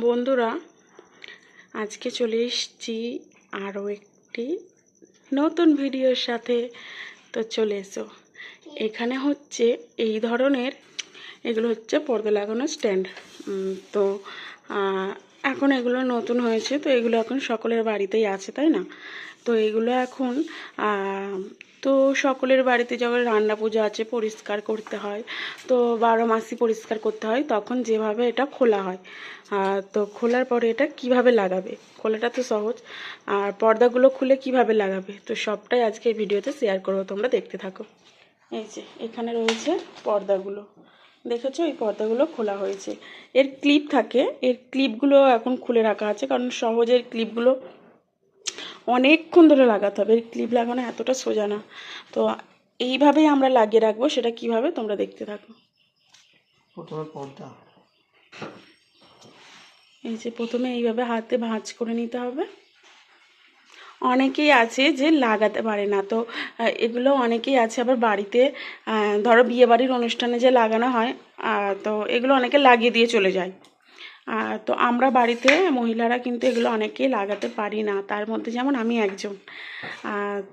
বন্ধুরা, আজকে চলে এসছি আরও একটি নতুন ভিডিওর সাথে। তো চলে এসো। এখানে হচ্ছে এই ধরনের, এগুলো হচ্ছে পর্দা লাগানো স্ট্যান্ড। তো এখন এগুলো নতুন হয়েছে, তো এগুলো এখন সকলের বাড়িতেই আছে, তাই না? তো এগুলো এখন তো সকলের বাড়িতে যখন রান্না পুজো আছে পরিষ্কার করতে হয়, তো বারো মাসই পরিষ্কার করতে হয়, তখন যেভাবে এটা খোলা হয়। তো খোলার পরে এটা কীভাবে লাগাবে? খোলাটা তো সহজ। আর পর্দাগুলো খুলে কীভাবে লাগাবে? তো সবটাই আজকে এই ভিডিওতে শেয়ার করব, তোমরা দেখতে থাকো। এই যে, এখানে রয়েছে পর্দাগুলো। দেখেছ? এই পর্দাগুলো খোলা হয়েছে। এর ক্লিপ থাকে। এর ক্লিপগুলো এখন খুলে রাখা আছে, কারণ সহজের ক্লিপগুলো অনেকক্ষণ ধরে লাগাতে হবে। ক্লিপ লাগানো এতটা সোজা না। তো এইভাবেই আমরা লাগিয়ে রাখব সেটা কীভাবে তোমরা দেখতে থাকো। প্রথমে পর্দা। এই যে প্রথমে এইভাবে হাতে ভাঁজ করে নিতে হবে। অনেকেই আছে যে লাগাতে পারে না। তো এগুলো অনেকেই আছে আবার বাড়িতে ধরো বিয়ে বাড়ির অনুষ্ঠানে যে লাগানো হয় তো এগুলো অনেকে লাগিয়ে দিয়ে চলে যায়। তো আমরা বাড়িতে মহিলারা কিন্তু এগুলো অনেকেই লাগাতে পারি না। তার মধ্যে যেমন আমি একজন।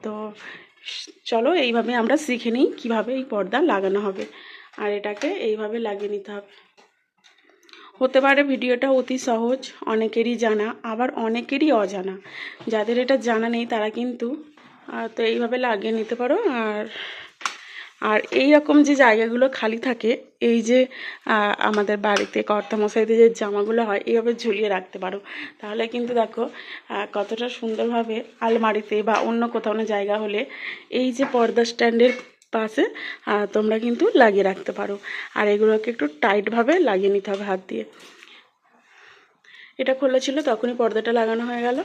তো চলো এইভাবে আমরা শিখে নিই কীভাবে এই পর্দা লাগানো হবে। আর এটাকে এইভাবে লাগিয়ে নিতে হবে। হতে পারে ভিডিওটা অতি সহজ, অনেকেরই জানা, আবার অনেকেরই অজানা। যাদের এটা জানা নেই তারা কিন্তু তো এইভাবে লাগিয়ে নিতে পারো। আর আর এই রকম যে জায়গাগুলো খালি থাকে, এই যে আমাদের বাড়িতে কর্তামশাইদের যে জামাগুলো হয়, এইভাবে ঝুলিয়ে রাখতে পারো। তাহলে কিন্তু দেখো কতটা সুন্দরভাবে আলমারিতে বা অন্য কোথাও না জায়গা হলে এই যে পর্দা স্ট্যান্ডের পাশে তোমরা কিন্তু লাগিয়ে রাখতে পারো। আর এগুলোকে একটু টাইটভাবে লাগিয়ে নিতে হবে হাত দিয়ে। এটা খোলা ছিল, তখনই পর্দাটা লাগানো হয়ে গেল।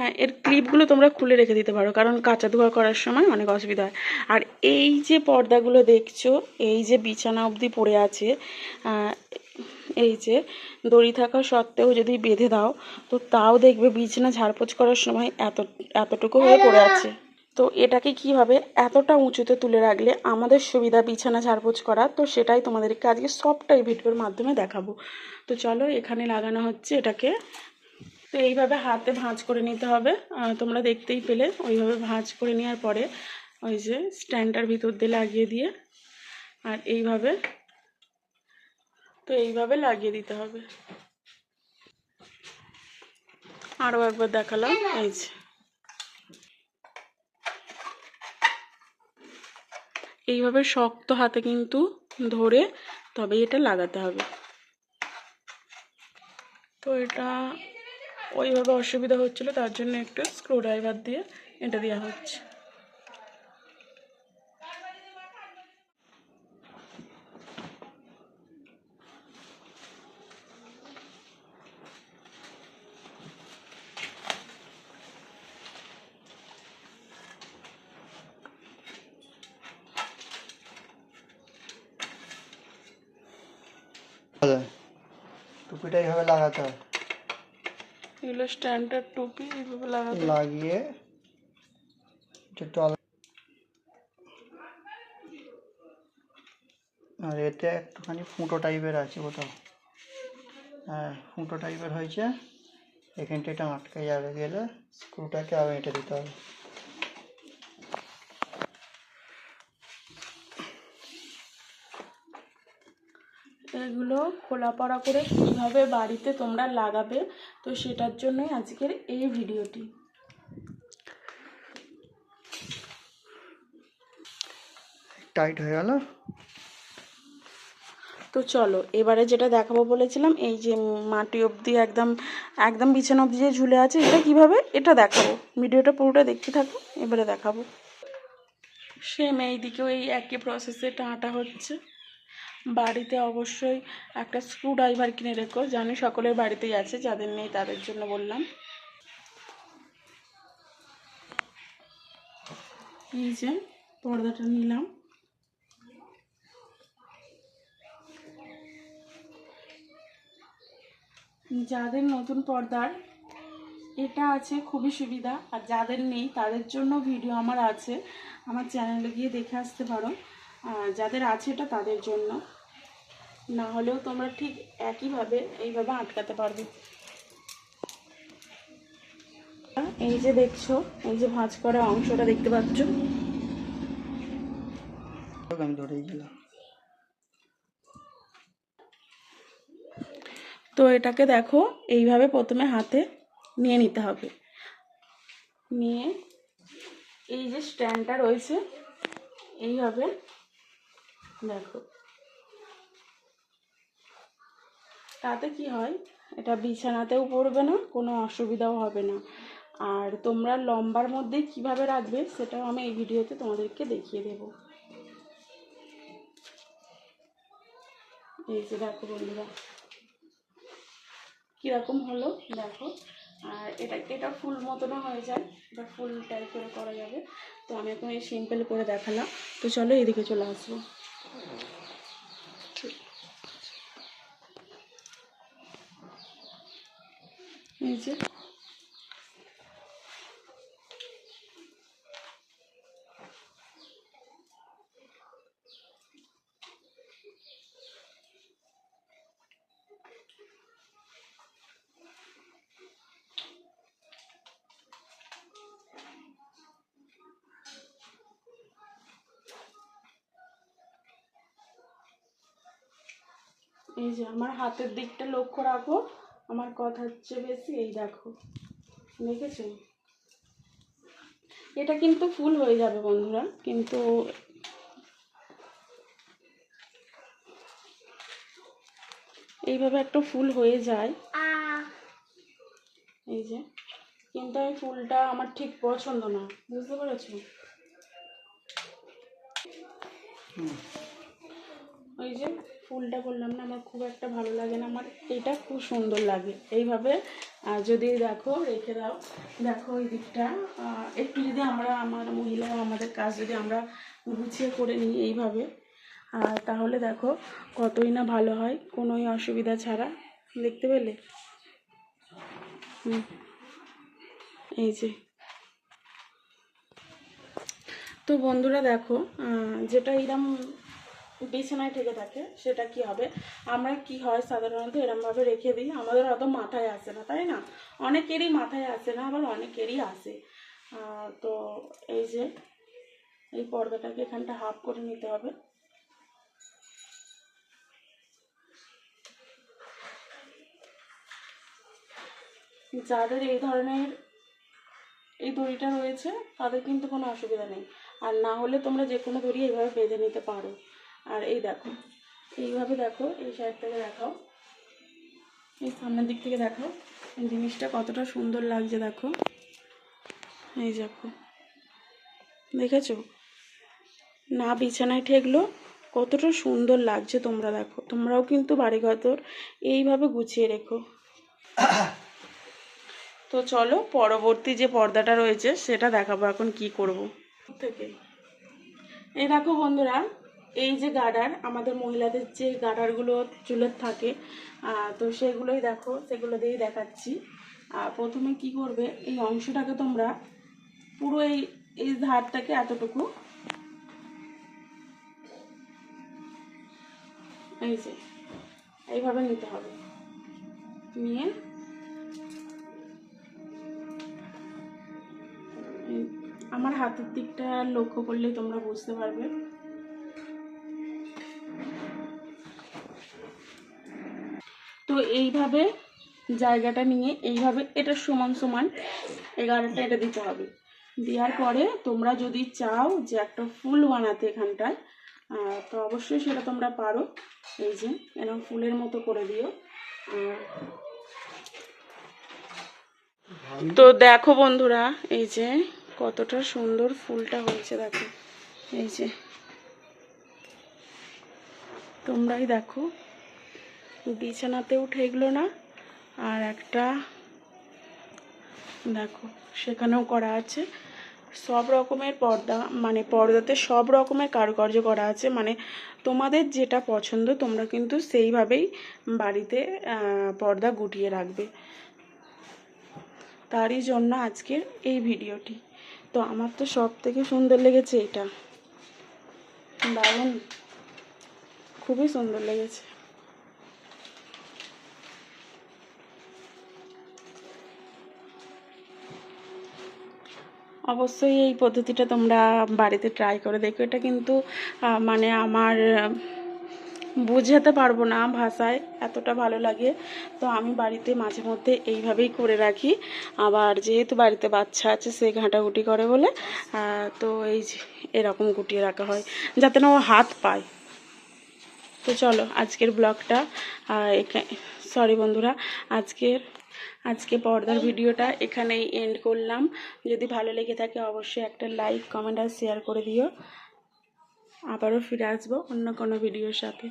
হ্যাঁ এর ক্লিপগুলো তোমরা খুলে রেখে দিতে পারো, কারণ কাঁচা ধোয়া করার সময় অনেক অসুবিধা হয়। আর এই যে পর্দাগুলো দেখছ, এই যে বিছানা অবধি পড়ে আছে এই যে দড়ি থাকা সত্ত্বেও যদি বেঁধে দাও, তো তাও দেখবে বিছানা ঝাড়পোছ করার সময় এত, এতটুকু হয়ে পড়ে আছে। তো এটাকে কীভাবে এতটা উঁচুতে তুলে রাখলে আমাদের সুবিধা বিছানা ঝাড়পোছ করা, তো সেটাই তোমাদেরকে আজকে সবটাই ভিডিওর মাধ্যমে দেখাবো। তো চলো এখানে লাগানো হচ্ছে এটাকে তো এইভাবে হাতে ভাঁজ করে নিতে হবে। তোমরা দেখতেই পেলে ওইভাবে ভাঁজ করে নেওয়ার পরে ওই যে স্ট্যান্ডটার ভিতর দিয়ে লাগিয়ে দিয়ে আর এইভাবে, তো এইভাবে লাগিয়ে দিতে হবে। আরও একবার দেখালাম, এই যে। এইভাবে শক্ত হাতে কিন্তু ধরে তবে এটা লাগাতে হবে। তো এটা ওইভাবে অসুবিধা হচ্ছিল, তার জন্য একটু স্ক্রু ড্রাইভার দিয়ে এটা দেওয়া হচ্ছে। টুপিটা এইভাবে লাগাতে হয়। এগুলো স্ট্যান্ডার্ড টুপি এইভাবে লাগাতে লাগিয়ে যেটা আর এতে একটুখানি ফুটো টাইপের আছে কোথাও হ্যাঁ ফুটো টাইপের হয়েছে। এখানটা এটা আটকে যাবে গেলে স্ক্রুটাকে আবার এটা দিতে হবে। এগুলো খোলা পড়া করে কীভাবে বাড়িতে তোমরা লাগাবে তো সেটার জন্যই আজকের এই ভিডিওটি। টাইট হয়ে গেল। তো চলো এবারে যেটা দেখাবো বলেছিলাম এই যে মাটি অবধি একদম একদম বিছানা অবধি যে ঝুলে আছে এটা কীভাবে? এটা দেখাবো। ভিডিওটা পুরোটা দেখতে থাকো এবারে দেখাবো। সেম এই দিকেও এই একই প্রসেসে টাঁটা হচ্ছে। বাড়িতে অবশ্যই একটা স্ক্রু ড্রাইভার কিনে রেখো। জানি সকলের বাড়িতেই আছে, যাদের নেই তাদের জন্য বললাম। এই যে পর্দাটা নিলাম। যাদের নতুন পর্দার, এটা আছে খুবই সুবিধা। আর যাদের নেই তাদের জন্য ভিডিও আমার আছে। আমার চ্যানেলে গিয়ে দেখে আসতে পারো। যাদের আছে এটা তাদের জন্য। না হলেও তোমরা ঠিক একইভাবে এইভাবে আটকাতে পারবে। এই যে দেখছ এই যে ভাঁজ করা অংশটা দেখতে পাচ্ছ? আমি ধরেই গেলাম। তো এটাকে দেখো এইভাবে প্রথমে হাতে নিয়ে নিতে হবে। নিয়ে এই যে স্ট্যান্ডটা রয়েছে এইভাবে দেখো। তাতে কি হয়? এটা বিছানাতেও পড়বে না, কোনো অসুবিধাও হবে না। আর তোমরা লম্বার মধ্যে কীভাবে রাখবে সেটাও আমি এই ভিডিওতে তোমাদেরকে দেখিয়ে দেব। এই যে দেখো বন্ধুরা, কীরকম হলো দেখো। আর এটা এটা ফুল মতনও হয়ে যায়, এটা ফুল টাইপের করা যাবে। তো আমি এখন এই সিম্পল করে দেখালাম। তো চলো এদিকে চলে আসব। এই যে। এই যে আমার হাতের দিকটা লক্ষ্য রাখো। আমার কথা হচ্ছে বেশি এই দেখো। দেখেছ? এটা কিন্তু ফুল হয়ে যাবে বন্ধুরা কিন্তু এইভাবে একটা ফুল হয়ে যায়। এই যে কিন্তু এই ফুলটা আমার ঠিক পছন্দ না বুঝতে পেরেছ? ওই যে ফুলটা বললাম না, আমার খুব একটা ভালো লাগে না, আমার এটা খুব সুন্দর লাগে। এইভাবে যদি দেখো, রেখে দাও। দেখো এই দিকটা একটু যদি আমরা, আমার মহিলা, আমাদের কাজ যদি আমরা গুছিয়ে করে নিই এইভাবে তাহলে দেখো কতই না ভালো হয়, কোনোই অসুবিধা ছাড়া। দেখতে পেলে? হুম। এই যে। তো বন্ধুরা দেখো যেটা এরম বিছানায় থেকে থাকে, সেটা কি হবে? আমরা কি হয় সাধারণত এরমভাবে রেখে দিই। আমাদের অত মাথায় আসে না, তাই না? অনেকেরই মাথায় আসে না, আবার অনেকেরই আসে। তো এই যে, এই পর্দাটাকে এখানটা হাফ করে নিতে হবে। যাদের এই ধরনের এই দড়িটা রয়েছে, তাদের কিন্তু কোনো অসুবিধা নেই। আর না হলে তোমরা যে কোনো দড়ি এইভাবে বেঁধে নিতে পারো। আর এই দেখো, এইভাবে দেখো এই সাইড থেকে দেখাও। এই সামনের দিক থেকে দেখো এই জিনিসটা কতটা সুন্দর লাগছে দেখো। এই দেখো, দেখেছ? না বিছানায় ঠেকলো, কতটা সুন্দর লাগছে তোমরা দেখো। তোমরাও কিন্তু বাড়িঘর এইভাবে গুছিয়ে রেখো। তো চলো, পরবর্তী যে পর্দাটা রয়েছে, সেটা দেখাবো এখন কি করব। থেকে এই দেখো বন্ধুরা এই যে গার্ডার আমাদের মহিলাদের যে গার্ডারগুলো চুলের থাকে তো সেগুলোই দেখো, সেগুলো দিয়েই দেখাচ্ছি। প্রথমে কি করবে, এই অংশটাকে তোমরা পুরো এই এই ধারটাকে এতটুকু, এই যে, এইভাবে নিতে হবে। নিয়ে আমার হাতের দিকটা লক্ষ্য করলে তোমরা বুঝতে পারবে। এইভাবে জায়গাটা নিয়ে এইভাবে এটা সমান সমান এগারোটা এটা দিতে হবে। দেওয়ার পরে তোমরা যদি চাও যে একটা ফুল বানাতে এখানটায় তো অবশ্যই সেটা তোমরা পারো। এই যে এরকম ফুলের মতো করে দিও। তো দেখো বন্ধুরা, এই যে কতটা সুন্দর ফুলটা হয়েছে, দেখো। এই যে, তোমরাই দেখো। বিছানাতেও ঠেকলো না। আর একটা, দেখো, সেখানেও করা আছে। সব রকমের পর্দা মানে পর্দাতে সব রকমের কারুকার্য করা আছে। মানে তোমাদের যেটা পছন্দ, তোমরা কিন্তু সেইভাবেই বাড়িতে পর্দা গুটিয়ে রাখবে। তারই জন্য আজকের এই ভিডিওটি। তো আমার তো সব থেকে সুন্দর লেগেছে এটা। দারুণ। খুবই সুন্দর লেগেছে। অবশ্যই এই পদ্ধতিটা তোমরা বাড়িতে ট্রাই করে দেখো। এটা কিন্তু মানে আমার বোঝাতে পারব না ভাষায়, এতটা ভালো লাগে। তো আমি বাড়িতে মাঝে মধ্যে এইভাবেই করে রাখি। আবার যেহেতু বাড়িতে বাচ্চা আছে, সে ঘাঁটাঘুটি করে বলে তো এই এরকম গুটিয়ে রাখা হয়, যাতে না ও হাত পায়। তো চলো, আজকের ব্লগটা সরি বন্ধুরা, আজকের আজকে পর্দার ভিডিওটা এখানেই এন্ড করলাম। যদি ভালো লেগে থাকে অবশ্যই একটা লাইক কমেন্ট আর শেয়ার করে দিও। আবারও ফিরে আসব অন্য কোনো ভিডিওর সাথে।